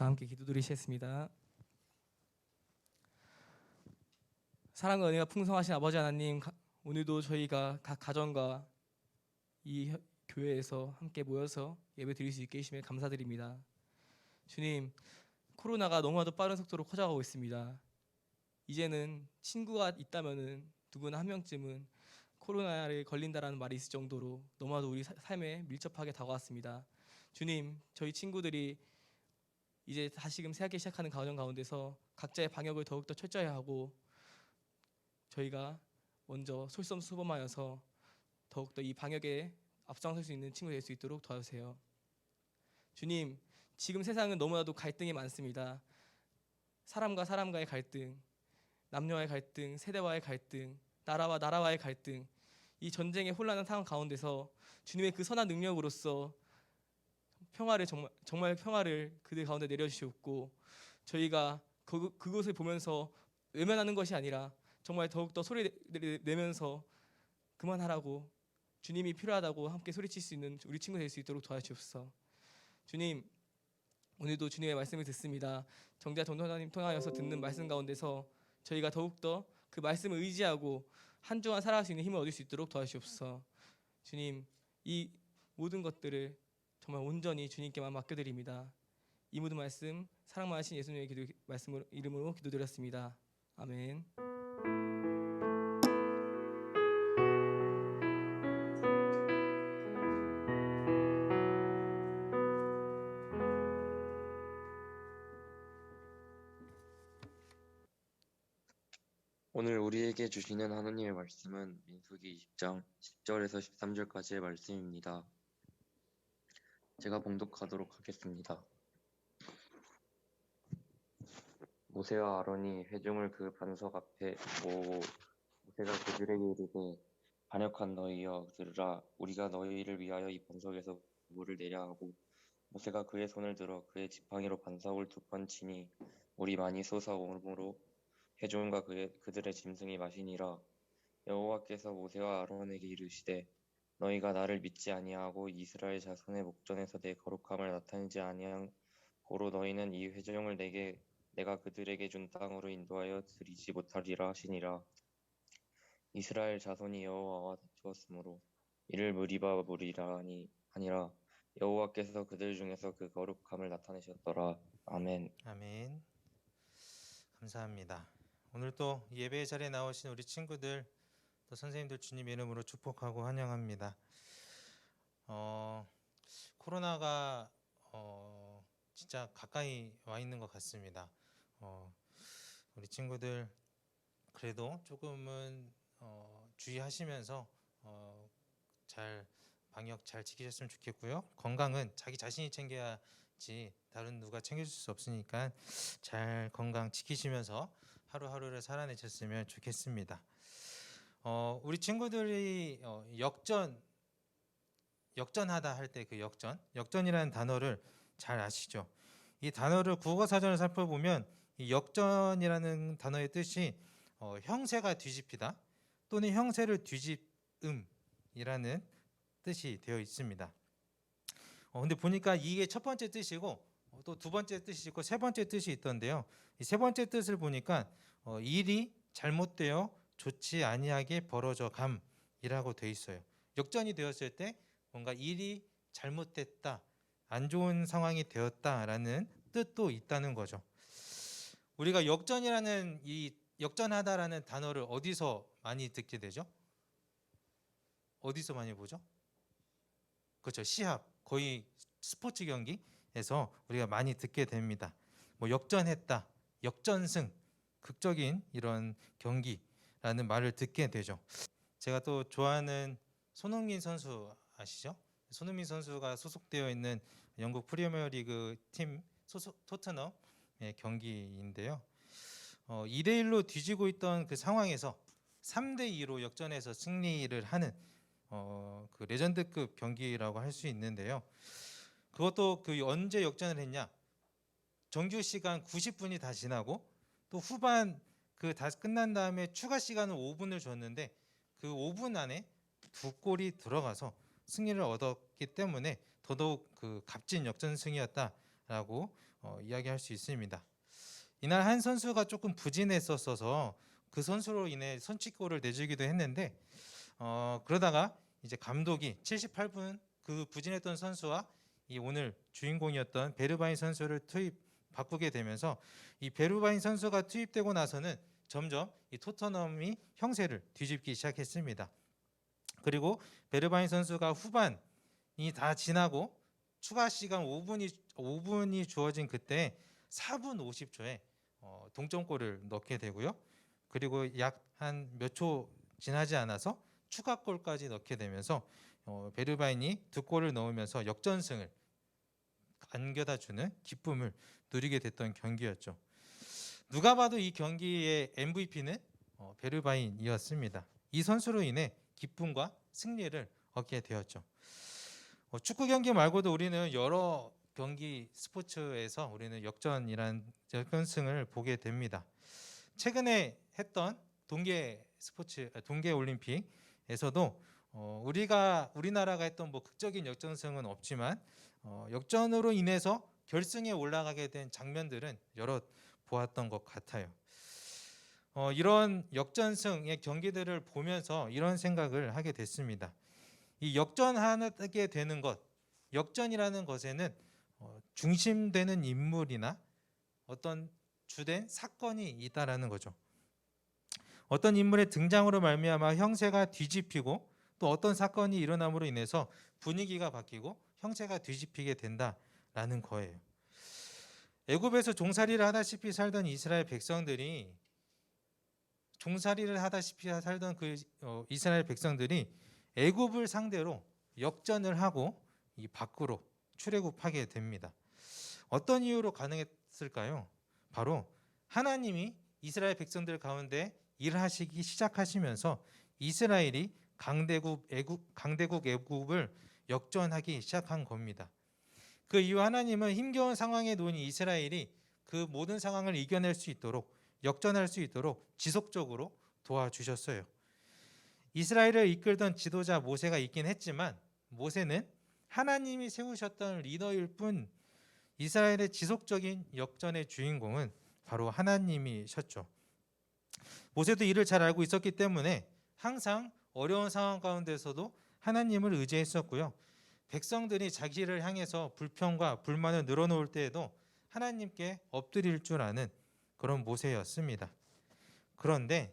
다 함께 기도드리시겠습니다. 사랑과 은혜가 풍성하신 아버지 하나님, 가- 오늘도 저희가 각 가정과 이 혀- 교회에서 함께 모여서 예배 드릴 수 있게 해주시면 감사드립니다. 주님, 코로나가 너무나도 빠른 속도로 커져가고 있습니다. 이제는 친구가 있다면은 누구나 한 명쯤은 코로나를 걸린다라는 말이 있을 정도로 너무나도 우리 사- 삶에 밀접하게 다가왔습니다. 주님, 저희 친구들이 이제 다시금 새학기 시작하는 가정 가운데서 각자의 방역을 더욱더 철저히 하고 저희가 먼저 솔선수범하여서 더욱더 이 방역에 앞장설 수 있는 친구 될 수 있도록 도와주세요. 주님, 지금 세상은 너무나도 갈등이 많습니다. 사람과 사람과의 갈등, 남녀와의 갈등, 세대와의 갈등, 나라와 나라와의 갈등, 이 전쟁의 혼란한 상황 가운데서 주님의 그 선한 능력으로서 평화를 정말 정말 평화를 그들 가운데 내려주시옵고 저희가 그, 그것을 보면서 외면하는 것이 아니라 정말 더욱더 소리 내- 내- 내면서 그만하라고 주님이 필요하다고 함께 소리칠 수 있는 우리 친구 될 수 있도록 도와주옵소서. 주님 오늘도 주님의 말씀을 듣습니다. 정자 전도사님 통하여서 듣는 말씀 가운데서 저희가 더욱더 그 말씀을 의지하고 한 주간 살아갈 수 있는 힘을 얻을 수 있도록 도와주옵소서. 주님 이 모든 것들을 정말 온전히 주님께만 맡겨드립니다. 이 모든 말씀 사랑 많으신 예수님의 기도 말씀으로 이름으로 기도드렸습니다. 아멘. 오늘 우리에게 주시는 하나님의 말씀은 민수기 20장 10절에서 13절까지의 말씀입니다. 제가 봉독하도록 하겠습니다. 모세와 아론이 회중을 그 반석 앞에 모으고 모세가 그들에게 이르되 반역한 너희여 들으라 우리가 너희를 위하여 이 반석에서 물을 내려 하고 모세가 그의 손을 들어 그의 지팡이로 반석을 두 번 치니 물이 많이 솟아오므로 회중과 그의, 그들의 짐승이 마시니라 여호와께서 모세와 아론에게 이르시되 너희가 나를 믿지 아니하고 이스라엘 자손의 목전에서 내 거룩함을 나타내지 아니한 고로 너희는 이 회중을 내게 내가 그들에게 준 땅으로 인도하여 드리지 못하리라 하시니라 이스라엘 자손이 여호와와 다투었으므로 이를 무리바 무리라 하니 아니라 여호와께서 그들 중에서 그 거룩함을 나타내셨더라 아멘 아멘. 감사합니다. 오늘 또 예배 자리에 나오신 우리 친구들 또 선생님들 주님 이름으로 축복하고 환영합니다. 어, 코로나가 어, 진짜 가까이 와 있는 것 같습니다. 어, 우리 친구들 그래도 조금은 어, 주의하시면서 어, 잘 방역 잘 지키셨으면 좋겠고요. 건강은 자기 자신이 챙겨야지 다른 누가 챙겨줄 수 없으니까 잘 건강 지키시면서 하루하루를 살아내셨으면 좋겠습니다. 어, 우리 친구들이 어, 역전 역전하다 할 때 그 역전 역전이라는 단어를 잘 아시죠? 이 단어를 국어 사전을 살펴보면 이 역전이라는 단어의 뜻이 어, 형세가 뒤집히다 또는 형세를 뒤집음이라는 뜻이 되어 있습니다. 어, 근데 보니까 이게 첫 번째 뜻이고 또 두 번째 뜻이 있고 세 번째 뜻이 있던데요. 이 세 번째 뜻을 보니까 어, 일이 잘못되어 좋지 아니하게 벌어져 감이라고 돼 있어요. 역전이 되었을 때 뭔가 일이 잘못됐다, 안 좋은 상황이 되었다라는 뜻도 있다는 거죠. 우리가 역전이라는 이 역전하다라는 단어를 어디서 많이 듣게 되죠? 어디서 많이 보죠? 그렇죠. 시합, 거의 스포츠 경기에서 우리가 많이 듣게 됩니다. 뭐 역전했다, 역전승, 극적인 이런 경기 라는 말을 듣게 되죠. 제가 또 좋아하는 손흥민 선수 아시죠? 손흥민 선수가 소속되어 있는 영국 프리미어리그 팀 소속 토트넘의 경기인데요. 어, 2대 1로 뒤지고 있던 그 상황에서 3대 2로 역전해서 승리를 하는 어, 그 레전드급 경기라고 할 수 있는데요. 그것도 그 언제 역전을 했냐? 정규 시간 90분이 다 지나고 또 후반 그 다 끝난 다음에 추가 시간을 5분을 줬는데 그 5분 안에 두 골이 들어가서 승리를 얻었기 때문에 더더욱 그 값진 역전승이었다라고 어, 이야기할 수 있습니다. 이날 한 선수가 조금 부진했었어서 그 선수로 인해 선취골을 내주기도 했는데 어, 그러다가 이제 감독이 78분 그 부진했던 선수와 이 오늘 주인공이었던 베르바인 선수를 투입 바꾸게 되면서 이 베르바인 선수가 투입되고 나서는 점점 이 토트넘이 형세를 뒤집기 시작했습니다. 그리고 베르바인 선수가 후반이 다 지나고 추가 시간 5분이 5분이 주어진 그때 4분 50초에 어, 동점골을 넣게 되고요. 그리고 약 한 몇 초 지나지 않아서 추가골까지 넣게 되면서 어, 베르바인이 두 골을 넣으면서 역전승을 안겨다 주는 기쁨을 누리게 됐던 경기였죠. 누가 봐도 이 경기의 MVP는 어, 베르바인이었습니다. 이 선수로 인해 기쁨과 승리를 얻게 되었죠. 어, 축구 경기 말고도 우리는 여러 경기 스포츠에서 우리는 역전이란 역전승을 보게 됩니다. 최근에 했던 동계 스포츠 아, 동계 올림픽에서도 어, 우리가 우리나라가 했던 뭐 극적인 역전승은 없지만 어, 역전으로 인해서 결승에 올라가게 된 장면들은 여러 보았던 것 같아요. 어, 이런 역전승의 경기들을 보면서 이런 생각을 하게 됐습니다. 이 역전하게 되는 것, 역전이라는 것에는 어, 중심되는 인물이나 어떤 주된 사건이 있다라는 거죠. 어떤 인물의 등장으로 말미암아 형세가 뒤집히고 또 어떤 사건이 일어남으로 인해서 분위기가 바뀌고 형세가 뒤집히게 된다라는 거예요. 애굽에서 종살이를 하다시피 살던 이스라엘 백성들이 종살이를 하다시피 살던 그 어, 이스라엘 백성들이 애굽을 상대로 역전을 하고 이 밖으로 출애굽하게 됩니다. 어떤 이유로 가능했을까요? 바로 하나님이 이스라엘 백성들 가운데 일하시기 시작하시면서 이스라엘이 강대국 애굽 강대국 애굽을 역전하기 시작한 겁니다. 그 이후 하나님은 힘겨운 상황에 놓인 이스라엘이 그 모든 상황을 이겨낼 수 있도록 역전할 수 있도록 지속적으로 도와주셨어요. 이스라엘을 이끌던 지도자 모세가 있긴 했지만 모세는 하나님이 세우셨던 리더일 뿐 이스라엘의 지속적인 역전의 주인공은 바로 하나님이셨죠. 모세도 이를 잘 알고 있었기 때문에 항상 어려운 상황 가운데서도 하나님을 의지했었고요. 백성들이 자기를 향해서 불평과 불만을 늘어놓을 때에도 하나님께 엎드릴 줄 아는 그런 모세였습니다. 그런데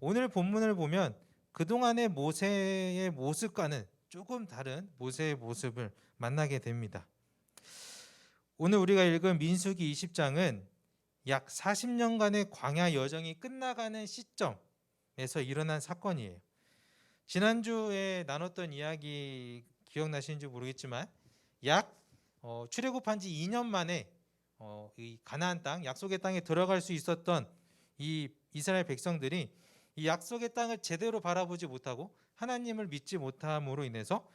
오늘 본문을 보면 그동안의 모세의 모습과는 조금 다른 모세의 모습을 만나게 됩니다. 오늘 우리가 읽은 민수기 20장은 약 40년간의 광야 여정이 끝나가는 시점에서 일어난 사건이에요. 지난주에 나눴던 이야기 기억나시는지 모르겠지만 약 어, 출애굽한 지 2년 만에 어, 이 가나안 땅 약속의 땅에 들어갈 수 있었던 이 이스라엘 백성들이 이 약속의 땅을 제대로 바라보지 못하고 하나님을 믿지 못함으로 인해서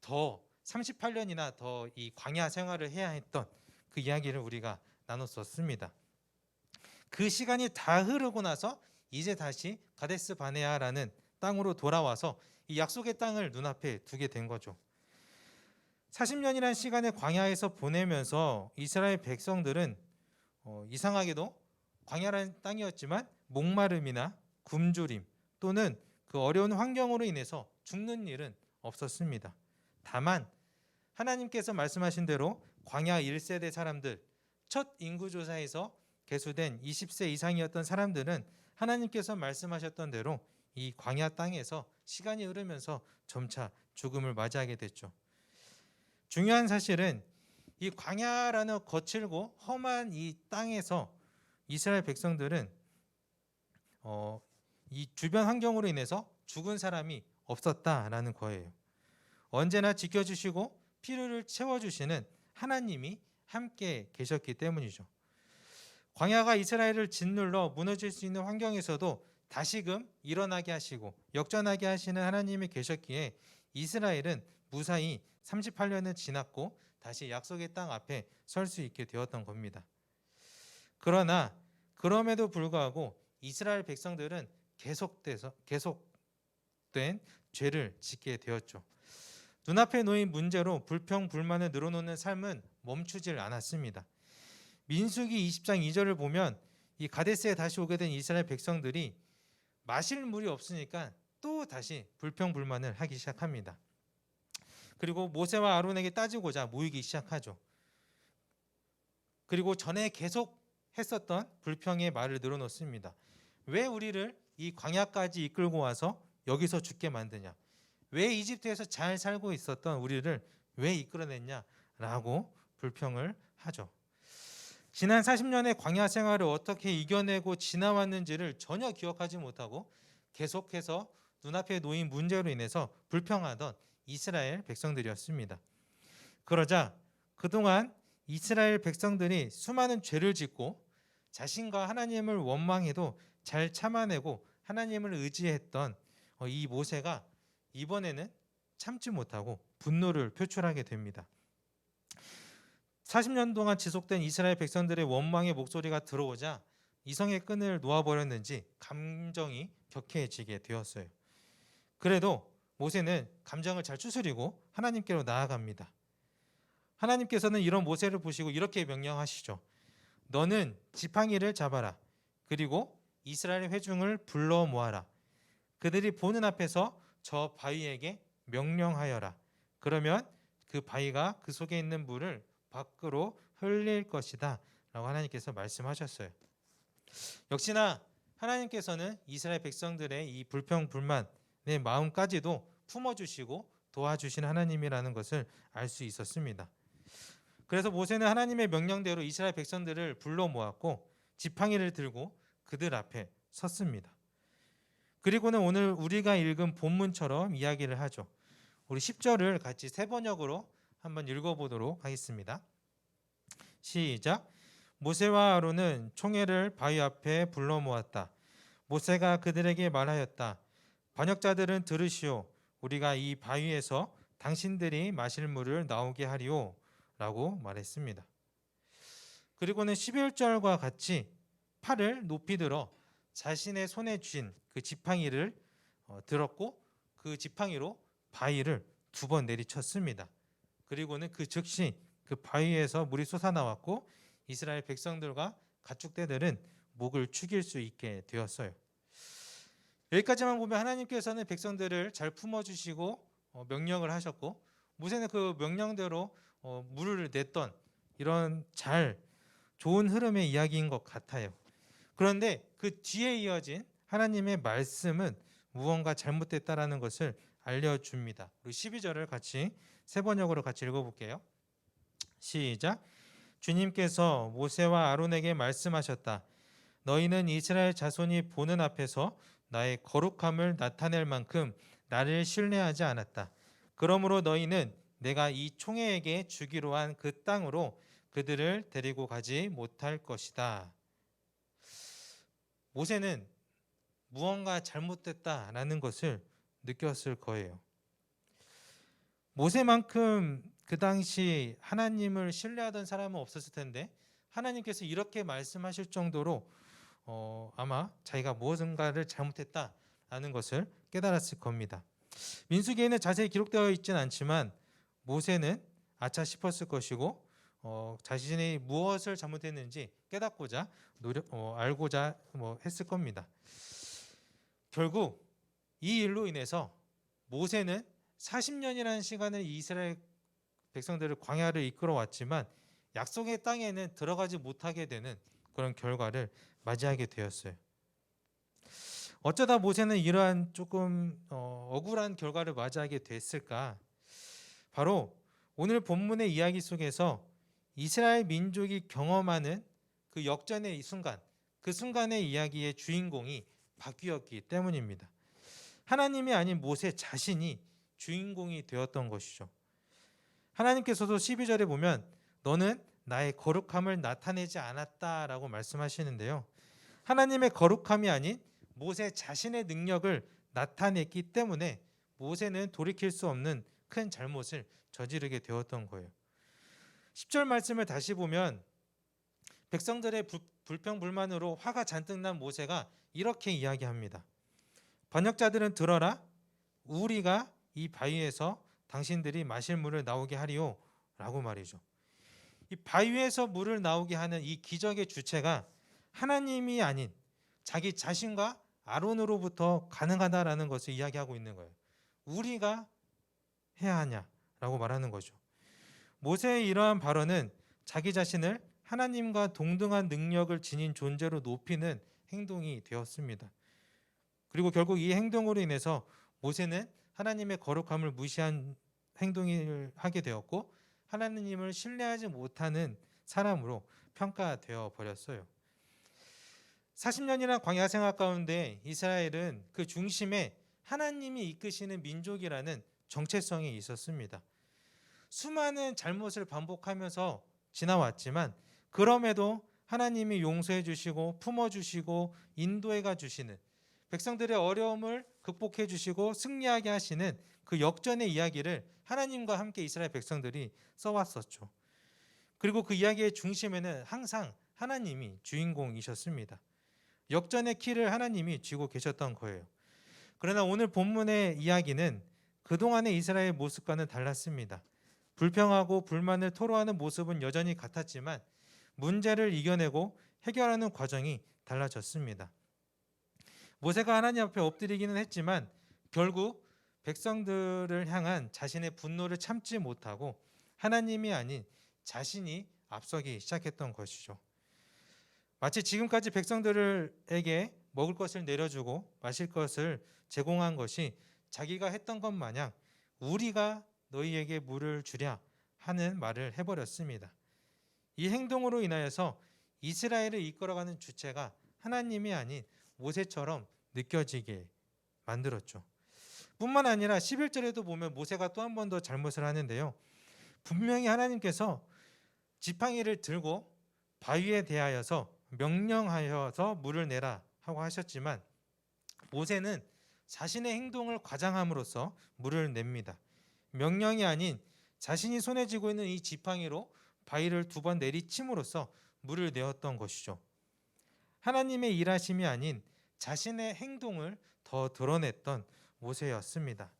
더 38년이나 더 이 광야 생활을 해야 했던 그 이야기를 우리가 나눴었습니다. 그 시간이 다 흐르고 나서 이제 다시 가데스 바네아라는 땅으로 돌아와서 이 약속의 땅을 눈앞에 두게 된 거죠. 40년이라는 시간을 광야에서 보내면서 이스라엘 백성들은 어, 이상하게도 광야라는 땅이었지만 목마름이나 굶주림 또는 그 어려운 환경으로 인해서 죽는 일은 없었습니다. 다만 하나님께서 말씀하신 대로 광야 1세대 사람들 첫 인구 조사에서 개수된 20세 이상이었던 사람들은 하나님께서 말씀하셨던 대로 이 광야 땅에서 시간이 흐르면서 점차 죽음을 맞이하게 됐죠. 중요한 사실은 이 광야라는 거칠고 험한 이 땅에서 이스라엘 백성들은 어, 이 주변 환경으로 인해서 죽은 사람이 없었다라는 거예요. 언제나 지켜주시고 필요를 채워주시는 하나님이 함께 계셨기 때문이죠. 광야가 이스라엘을 짓눌러 무너질 수 있는 환경에서도 다시금 일어나게 하시고 역전하게 하시는 하나님이 계셨기에 이스라엘은 무사히 38년을 지났고 다시 약속의 땅 앞에 설 수 있게 되었던 겁니다. 그러나 그럼에도 불구하고 이스라엘 백성들은 계속돼서 계속된 죄를 짓게 되었죠. 눈앞에 놓인 문제로 불평 불만을 늘어놓는 삶은 멈추질 않았습니다. 민수기 20장 2절을 보면 이 가데스에 다시 오게 된 이스라엘 백성들이 마실 물이 없으니까 또 다시 불평불만을 하기 시작합니다. 그리고 모세와 아론에게 따지고자 모이기 시작하죠. 그리고 전에 계속 했었던 불평의 말을 늘어놓습니다. 왜 우리를 이 광야까지 이끌고 와서 여기서 죽게 만드냐? 왜 이집트에서 잘 살고 있었던 우리를 왜 이끌어냈냐 라고 불평을 하죠. 지난 40년의 광야 생활을 어떻게 이겨내고 지나왔는지를 전혀 기억하지 못하고 계속해서 눈앞에 놓인 문제로 인해서 불평하던 이스라엘 백성들이었습니다. 그러자 그동안 이스라엘 백성들이 수많은 죄를 짓고 자신과 하나님을 원망해도 잘 참아내고 하나님을 의지했던 어, 이 모세가 이번에는 참지 못하고 분노를 표출하게 됩니다. 40년 동안 지속된 이스라엘 백성들의 원망의 목소리가 들어오자 이성의 끈을 놓아버렸는지 감정이 격해지게 되었어요. 그래도 모세는 감정을 잘 추스리고 하나님께로 나아갑니다. 하나님께서는 이런 모세를 보시고 이렇게 명령하시죠. 너는 지팡이를 잡아라. 그리고 이스라엘 회중을 불러 모아라. 그들이 보는 앞에서 저 바위에게 명령하여라. 그러면 그 바위가 그 속에 있는 물을 밖으로 흘릴 것이다. 라고 하나님께서 말씀하셨어요. 역시나 하나님께서는 이스라엘 백성들의 이 불평 불만의 마음까지도 품어주시고 도와주신 하나님이라는 것을 알 수 있었습니다. 그래서 모세는 하나님의 명령대로 이스라엘 백성들을 불러 모았고 지팡이를 들고 그들 앞에 섰습니다. 그리고는 오늘 우리가 읽은 본문처럼 이야기를 하죠. 우리 10절을 같이 세 번역으로 한번 읽어보도록 하겠습니다. 시작. 모세와 아론은 총회를 바위 앞에 불러 모았다. 모세가 그들에게 말하였다. 반역자들은 들으시오. 우리가 이 바위에서 당신들이 마실 물을 나오게 하리오. 라고 말했습니다. 그리고는 11절과 같이 팔을 높이 들어 자신의 손에 쥔 그 지팡이를 어, 들었고 그 지팡이로 바위를 두 번 내리쳤습니다. 그리고는 그 즉시 그 바위에서 물이 솟아나왔고 이스라엘 백성들과 가축대들은 목을 축일 수 있게 되었어요. 여기까지만 보면 하나님께서는 백성들을 잘 품어주시고 어, 명령을 하셨고 모세는 그 명령대로 어, 물을 냈던 이런 잘 좋은 흐름의 이야기인 것 같아요. 그런데 그 뒤에 이어진 하나님의 말씀은 무언가 잘못됐다라는 것을 알려줍니다. 우리 12절을 같이 세 번역으로 같이 읽어볼게요. 시작. 주님께서 모세와 아론에게 말씀하셨다. 너희는 이스라엘 자손이 보는 앞에서 나의 거룩함을 나타낼 만큼 나를 신뢰하지 않았다. 그러므로 너희는 내가 이 총회에게 주기로 한 그 땅으로 그들을 데리고 가지 못할 것이다. 모세는 무언가 잘못됐다라는 것을 느꼈을 거예요. 모세만큼 그 당시 하나님을 신뢰하던 사람은 없었을 텐데 하나님께서 이렇게 말씀하실 정도로 어, 아마 자기가 무엇인가를 잘못했다라는 것을 깨달았을 겁니다. 민수기에는 자세히 기록되어 있지는 않지만 모세는 아차 싶었을 것이고 어, 자신이 무엇을 잘못했는지 깨닫고자 노력 어, 알고자 뭐 했을 겁니다. 결국 이 일로 인해서 모세는 40년이라는 시간을 이스라엘 백성들을 광야를 이끌어 왔지만 약속의 땅에는 들어가지 못하게 되는 그런 결과를 맞이하게 되었어요. 어쩌다 모세는 이러한 조금 어, 억울한 결과를 맞이하게 됐을까? 바로 오늘 본문의 이야기 속에서 이스라엘 민족이 경험하는 그 역전의 이 순간, 그 순간의 이야기의 주인공이 바뀌었기 때문입니다. 하나님이 아닌 모세 자신이 주인공이 되었던 것이죠. 하나님께서도 12절에 보면 너는 나의 거룩함을 나타내지 않았다라고 말씀하시는데요. 하나님의 거룩함이 아닌 모세 자신의 능력을 나타냈기 때문에 모세는 돌이킬 수 없는 큰 잘못을 저지르게 되었던 거예요. 10절 말씀을 다시 보면 백성들의 불, 불평불만으로 화가 잔뜩 난 모세가 이렇게 이야기합니다. 번역자들은 들어라 우리가 이 바위에서 당신들이 마실 물을 나오게 하리오 라고 말이죠. 이 바위에서 물을 나오게 하는 이 기적의 주체가 하나님이 아닌 자기 자신과 아론으로부터 가능하다라는 것을 이야기하고 있는 거예요. 우리가 해야 하냐라고 말하는 거죠. 모세의 이러한 발언은 자기 자신을 하나님과 동등한 능력을 지닌 존재로 높이는 행동이 되었습니다. 그리고 결국 이 행동으로 인해서 모세는 하나님의 거룩함을 무시한 행동을 하게 되었고 하나님을 신뢰하지 못하는 사람으로 평가되어 버렸어요. 40년이나 광야 생활 가운데 이스라엘은 그 중심에 하나님이 이끄시는 민족이라는 정체성이 있었습니다. 수많은 잘못을 반복하면서 지나왔지만 그럼에도 하나님이 용서해 주시고 품어 주시고 인도해 가 주시는 백성들의 어려움을 극복해 주시고 승리하게 하시는 그 역전의 이야기를 하나님과 함께 이스라엘 백성들이 써왔었죠. 그리고 그 이야기의 중심에는 항상 하나님이 주인공이셨습니다. 역전의 키를 하나님이 쥐고 계셨던 거예요. 그러나 오늘 본문의 이야기는 그동안의 이스라엘 모습과는 달랐습니다. 불평하고 불만을 토로하는 모습은 여전히 같았지만 문제를 이겨내고 해결하는 과정이 달라졌습니다. 모세가 하나님 앞에 엎드리기는 했지만 결국 백성들을 향한 자신의 분노를 참지 못하고 하나님이 아닌 자신이 앞서기 시작했던 것이죠. 마치 지금까지 백성들에게 먹을 것을 내려주고 마실 것을 제공한 것이 자기가 했던 것 마냥 우리가 너희에게 물을 주랴 하는 말을 해버렸습니다. 이 행동으로 인하여서 이스라엘을 이끌어가는 주체가 하나님이 아닌 모세처럼 느껴지게 만들었죠. 뿐만 아니라 11절에도 보면 모세가 또 한 번 더 잘못을 하는데요. 분명히 하나님께서 지팡이를 들고 바위에 대하여서 명령하여서 물을 내라 하고 하셨지만 모세는 자신의 행동을 과장함으로써 물을 냅니다. 명령이 아닌 자신이 손에 쥐고 있는 이 지팡이로 바위를 두 번 내리침으로써 물을 내었던 것이죠. 하나님의 일하심이 아닌 자신의 행동을 더 드러냈던 모세였습니다.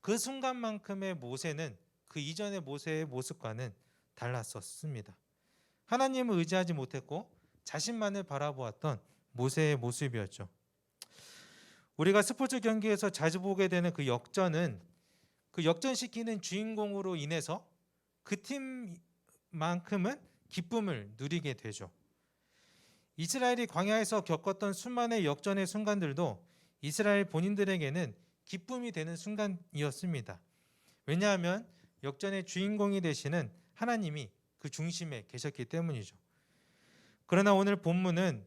그 순간만큼의 모세는 그 이전의 모세의 모습과는 달랐었습니다. 하나님을 의지하지 못했고 자신만을 바라보았던 모세의 모습이었죠. 우리가 스포츠 경기에서 자주 보게 되는 그 역전은 그 역전시키는 주인공으로 인해서 그 팀만큼은 기쁨을 누리게 되죠. 이스라엘이 광야에서 겪었던 수많은 역전의 순간들도 이스라엘 본인들에게는 기쁨이 되는 순간이었습니다. 왜냐하면 역전의 주인공이 되시는 하나님이 그 중심에 계셨기 때문이죠. 그러나 오늘 본문은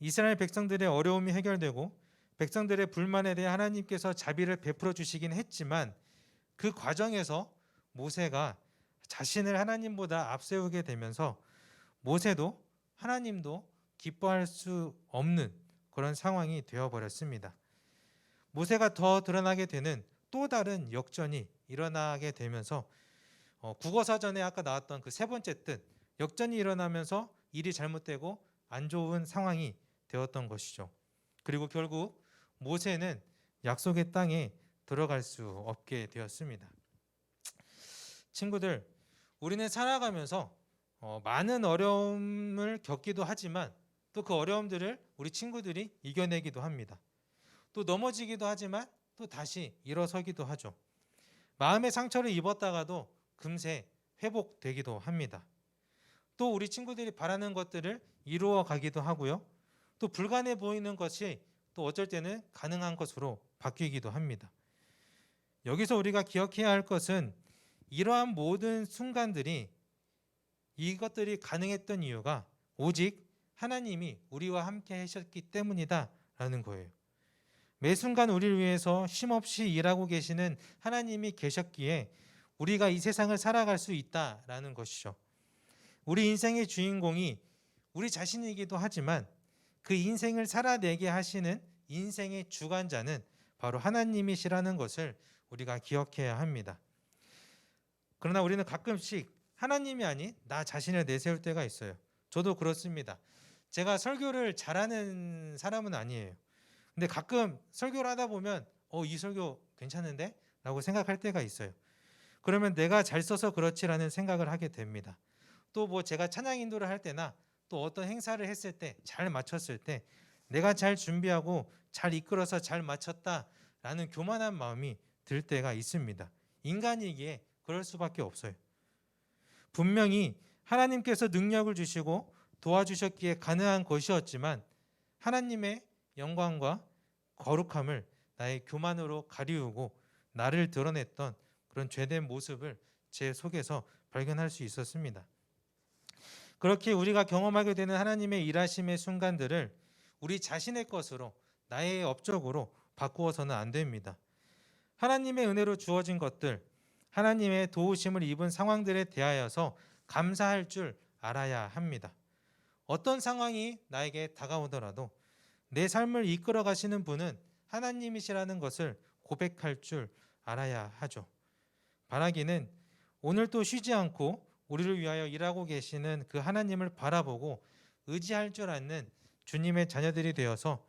이스라엘 백성들의 어려움이 해결되고 백성들의 불만에 대해 하나님께서 자비를 베풀어 주시긴 했지만 그 과정에서 모세가 자신을 하나님보다 앞세우게 되면서 모세도 하나님도 기뻐할 수 없는 그런 상황이 되어 버렸습니다. 모세가 더 드러나게 되는 또 다른 역전이 일어나게 되면서 어, 국어 사전에 아까 나왔던 그 세 번째 뜻 역전이 일어나면서 일이 잘못되고 안 좋은 상황이 되었던 것이죠. 그리고 결국 모세는 약속의 땅에 들어갈 수 없게 되었습니다. 친구들, 우리는 살아가면서 어, 많은 어려움을 겪기도 하지만 또 그 어려움들을 우리 친구들이 이겨내기도 합니다. 또 넘어지기도 하지만 또 다시 일어서기도 하죠. 마음의 상처를 입었다가도 금세 회복되기도 합니다. 또 우리 친구들이 바라는 것들을 이루어 가기도 하고요. 또 불가능해 보이는 것이 또 어쩔 때는 가능한 것으로 바뀌기도 합니다. 여기서 우리가 기억해야 할 것은 이러한 모든 순간들이 이것들이 가능했던 이유가 오직 하나님이 우리와 함께 하셨기 때문이다라는 거예요. 매 순간 우리를 위해서 쉼없이 일하고 계시는 하나님이 계셨기에 우리가 이 세상을 살아갈 수 있다라는 것이죠. 우리 인생의 주인공이 우리 자신이기도 하지만 그 인생을 살아내게 하시는 인생의 주관자는 바로 하나님이시라는 것을 우리가 기억해야 합니다. 그러나 우리는 가끔씩 하나님이 아닌 나 자신을 내세울 때가 있어요. 저도 그렇습니다. 제가 설교를 잘하는 사람은 아니에요. 근데 가끔 설교를 하다 보면 어, 이 설교 괜찮은데? 라고 생각할 때가 있어요. 그러면 내가 잘 써서 그렇지라는 생각을 하게 됩니다. 또 뭐 제가 찬양 인도를 할 때나 또 어떤 행사를 했을 때잘 마쳤을 때 내가 잘 준비하고 잘 이끌어서 잘 마쳤다라는 교만한 마음이 들 때가 있습니다. 인간이기에 그럴 수밖에 없어요. 분명히 하나님께서 능력을 주시고 도와주셨기에 가능한 것이었지만 하나님의 영광과 거룩함을 나의 교만으로 가리우고 나를 드러냈던 그런 죄된 모습을 제 속에서 발견할 수 있었습니다. 그렇게 우리가 경험하게 되는 하나님의 일하심의 순간들을 우리 자신의 것으로 나의 업적으로 바꾸어서는 안 됩니다. 하나님의 은혜로 주어진 것들, 하나님의 도우심을 입은 상황들에 대하여서 감사할 줄 알아야 합니다. 어떤 상황이 나에게 다가오더라도 내 삶을 이끌어 가시는 분은 하나님이시라는 것을 고백할 줄 알아야 하죠. 바라기는 오늘 또 쉬지 않고 우리를 위하여 일하고 계시는 그 하나님을 바라보고 의지할 줄 아는 주님의 자녀들이 되어서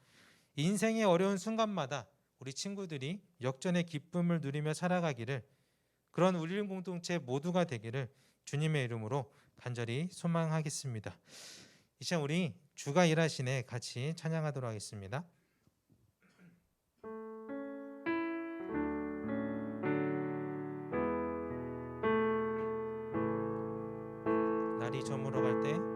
인생의 어려운 순간마다 우리 친구들이 역전의 기쁨을 누리며 살아가기를 그런 우리 공동체 모두가 되기를 주님의 이름으로 간절히 소망하겠습니다. 이 시간 우리 주가 일하시네 같이 찬양하도록 하겠습니다. 날이 저물어 갈 때,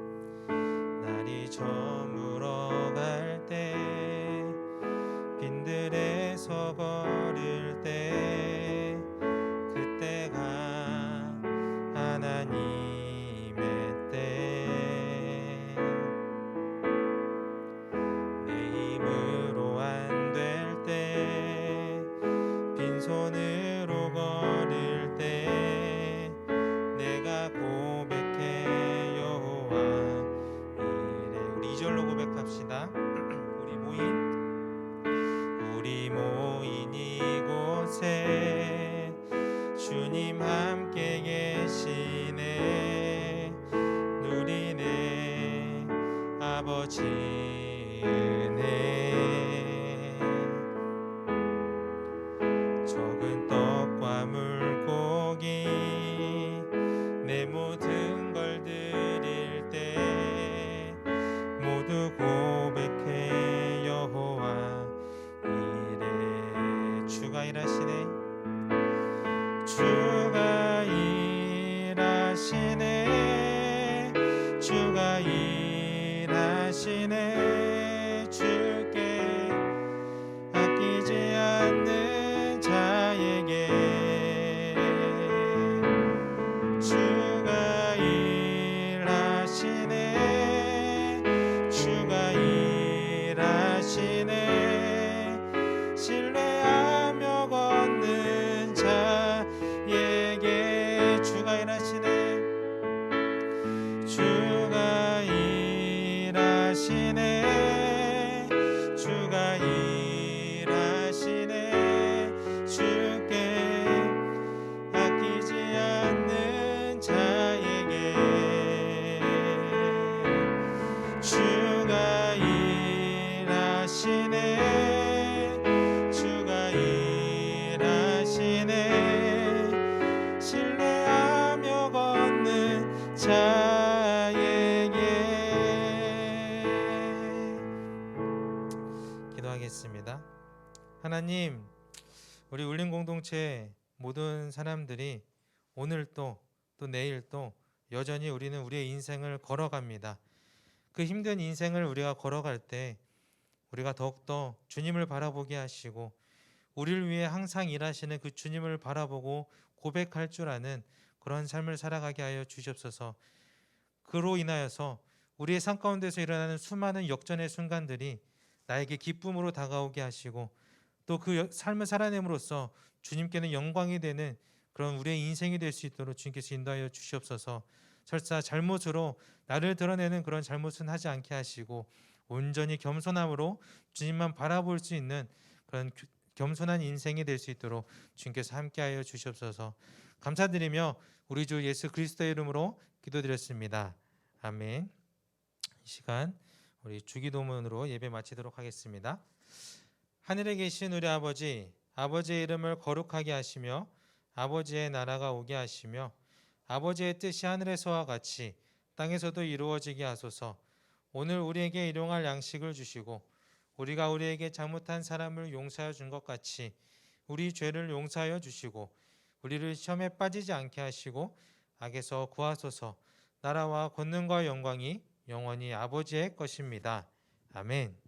아 기도하겠습니다. 하나님, 우리 울림 공동체 모든 사람들이 오늘 또 또 내일 또 여전히 우리는 우리의 인생을 걸어갑니다. 그 힘든 인생을 우리가 걸어갈 때 우리가 더욱더 주님을 바라보게 하시고 우리를 위해 항상 일하시는 그 주님을 바라보고 고백할 줄 아는 그런 삶을 살아가게 하여 주시옵소서. 그로 인하여서 우리의 삶 가운데서 일어나는 수많은 역전의 순간들이 나에게 기쁨으로 다가오게 하시고 또 그 삶을 살아냄으로써 주님께는 영광이 되는 그런 우리의 인생이 될 수 있도록 주님께서 인도하여 주시옵소서. 설사 잘못으로 나를 드러내는 그런 잘못은 하지 않게 하시고 온전히 겸손함으로 주님만 바라볼 수 있는 그런 교- 겸손한 인생이 될 수 있도록 주님께서 함께하여 주시옵소서. 감사드리며 우리 주 예수 그리스도의 이름으로 기도드렸습니다. 아멘. 이 시간 우리 주기도문으로 예배 마치도록 하겠습니다. 하늘에 계신 우리 아버지, 아버지의 이름을 거룩하게 하시며 아버지의 나라가 오게 하시며 아버지의 뜻이 하늘에서와 같이 땅에서도 이루어지게 하소서. 오늘 우리에게 일용할 양식을 주시고 우리가 우리에게 잘못한 사람을 용서하여 준 것 같이 우리 죄를 용서하여 주시고 우리를 시험에 빠지지 않게 하시고 악에서 구하소서. 나라와 권능과 영광이 영원히 아버지의 것입니다. 아멘.